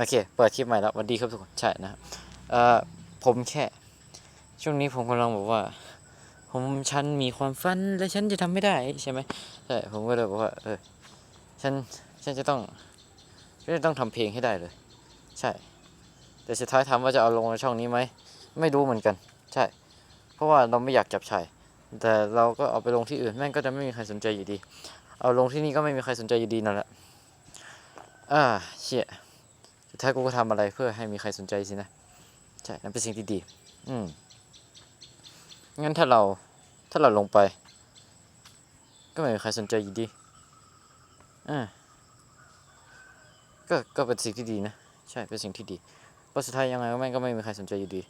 โอเค เปิดคลิปใหม่แล้ววัสดีครับทุกคน ใช่นะครับเอ่อผมแค่ ช่วงนี้ผมกำลังบอกว่า ผมฉันมีความฝันและฉันจะทำไม่ได้ใช่ไหมใช่ผมก็เลยบอกว่า เออ ฉัน ฉันจะต้องฉันจะต้องทำเพลงให้ได้เลย ใช่ แต่สุดท้ายถามว่าจะเอาลงในช่องนี้ไหม ไม่รู้เหมือนกัน ใช่ เพราะว่าเราไม่อยากจับชายแต่เราก็เอาไปลงที่อื่นแม่งก็จะไม่มีใครสนใจอยู่ดี เอาลงที่นี่ก็ไม่มีใครสนใจอยู่ดีนั่นแหละ อ่าเชี่ย สุดท้ากูก็ทำอะไรเพื่อให้มีใครสนใจสินะ ใช่ นั่นเป็นสิ่งที่ดี อืม งั้นถ้าเรา ถ้าเราลงไป ก็ไม่มีใครสนใจอยู่ดี อ่า ก็ ก็เป็นสิ่งที่ดีนะ ใช่ เป็นสิ่งที่ดีเพราะสุดท้ายยังไงก็แม่งก็ไม่มีใครสนใจอยู่ดี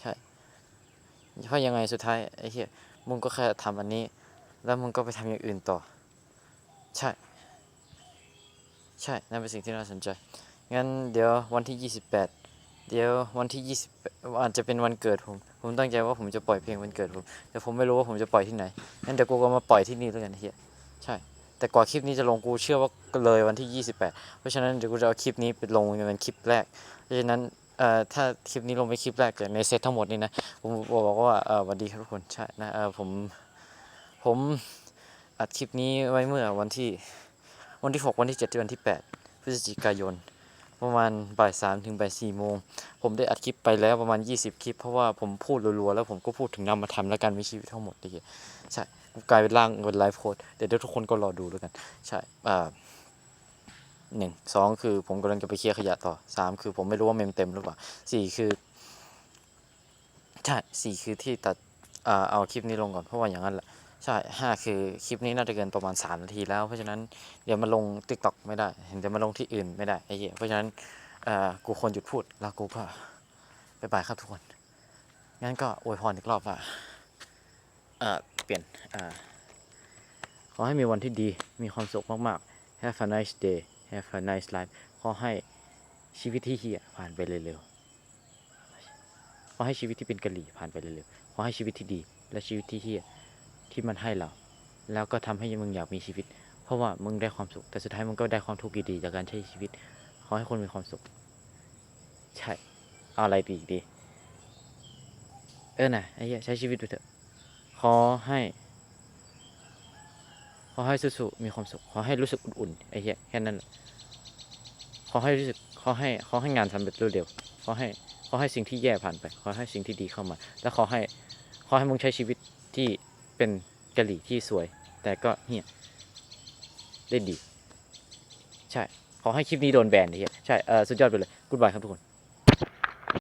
ใช่ เพราะยังไงสุดท้ายไอ้เหี้ย มึงก็แค่ทำอันนี้ แล้วมึงก็ไปทำอย่างอื่นต่อ ใช่ ใช่ นั่นเป็นสิ่งที่น่าสนใจ งั้นเดี๋ยววันที่ 28 เดี๋ยววันที่ 20 อาจจะเป็นวันเกิดผม ผมตั้งใจว่าผมจะปล่อยเพลงวันเกิดผม แต่ผมไม่รู้ว่าผมจะปล่อยที่ไหน งั้นเดี๋ยวกูก็มาปล่อยที่นี่แล้วกันเฮียใช่ แต่กว่าคลิปนี้จะลงกูเชื่อว่าเลยวันที่ 28 เพราะฉะนั้นเดี๋ยวกูจะเอาคลิปนี้ไปลงเป็นคลิปแรก เพราะฉะนั้นเอ่อถ้าคลิปนี้ลงไปคลิปแรกเกิดในเซตทั้งหมดนี่นะ ผมบอกว่าเออสวัสดีครับทุกคน ใช่นะเออผม ผมอัดคลิปนี้ไว้เมื่อวันที่วันที่ 6 วันที่ 7 วันที่ 8 พฤศจิกายน ประมาณบ่ายสามถึงบ่ายสี่โมง ผมได้อัดคลิปไปแล้วประมาณ 20 คลิป เพราะว่าผมพูดรัวๆแล้วผมก็พูดถึงนามธรรมและการมีชีวิตทั้งหมดเลยใช่กลายเป็นร่างเป็นไลฟ์โค้ดเดี๋ยวเดี๋ยวทุกคนก็รอดูแล้วกัน ใช่อ่าหนึ่งสองคือผมกำลังจะไปเคลียร์ขยะต่อสามคือผมไม่รู้ว่าเมมเต็มหรือเปล่าสี่คือใช่สี่คือที่ตัดอ่าเอาคลิปนี้ลงก่อนเพราะว่าอย่างนั้นแหละ ใช่ห้าคือคลิปนี้น่าจะเกินประมาณ3นาทีแล้ว เพราะฉะนั้นเดี๋ยวมาลง t ิ k t o k ไม่ได้ เดี๋ยวมาลงที่อื่นไม่ได้ไอ้เหี้ยเพราะฉะนั้นเอ่อกูควรหยุดพูดแล้วกูก็บายบายครับทุกคน งั้นก็อวยพรอีกรอบว่าเอ่อเปลี่ยนอ่าขอให้มีวันที่ดี มีความสุขมากๆ Have a nice day Have a nice life ขอให้ชีวิตที่เฮียผ่านไปเร็วๆ ขอให้ชีวิตที่เป็นกะหรี่ผ่านไปเร็วๆ ขอให้ชีวิตที่ดีและชีวิตที่เฮีย ที่มันให้เรา แล้วก็ทำให้มึงอยากมีชีวิต เพราะว่ามึงได้ความสุข แต่สุดท้ายมึงก็ได้ความทุกข์อยู่ดีจากการใช้ชีวิต ขอให้คนมีความสุข ใช่เอาอะไรดีอีกดี เออน่ะไอ้เหี้ยใช้ชีวิตดูเถอะ ขอให้ ขอให้สุๆมีความสุข ขอให้รู้สึกอุ่นๆไอ้เหี้ยแค่นั้นแหละขอให้รู้สึกขอให้ขอให้งานทำแบบเร็วๆขอให้ขอให้สิ่งที่แย่ผ่านไป ขอให้สิ่งที่ดีเข้ามา และขอให้ขอให้มึงใช้ชีวิตที่ เป็นกะหรี่ที่สวย แต่ก็เฮียได้ดี ใช่ ขอให้คลิปนี้โดนแบนไอ้เฮียใช่ เออสุดยอดไปเลย กูดบายครับทุกคน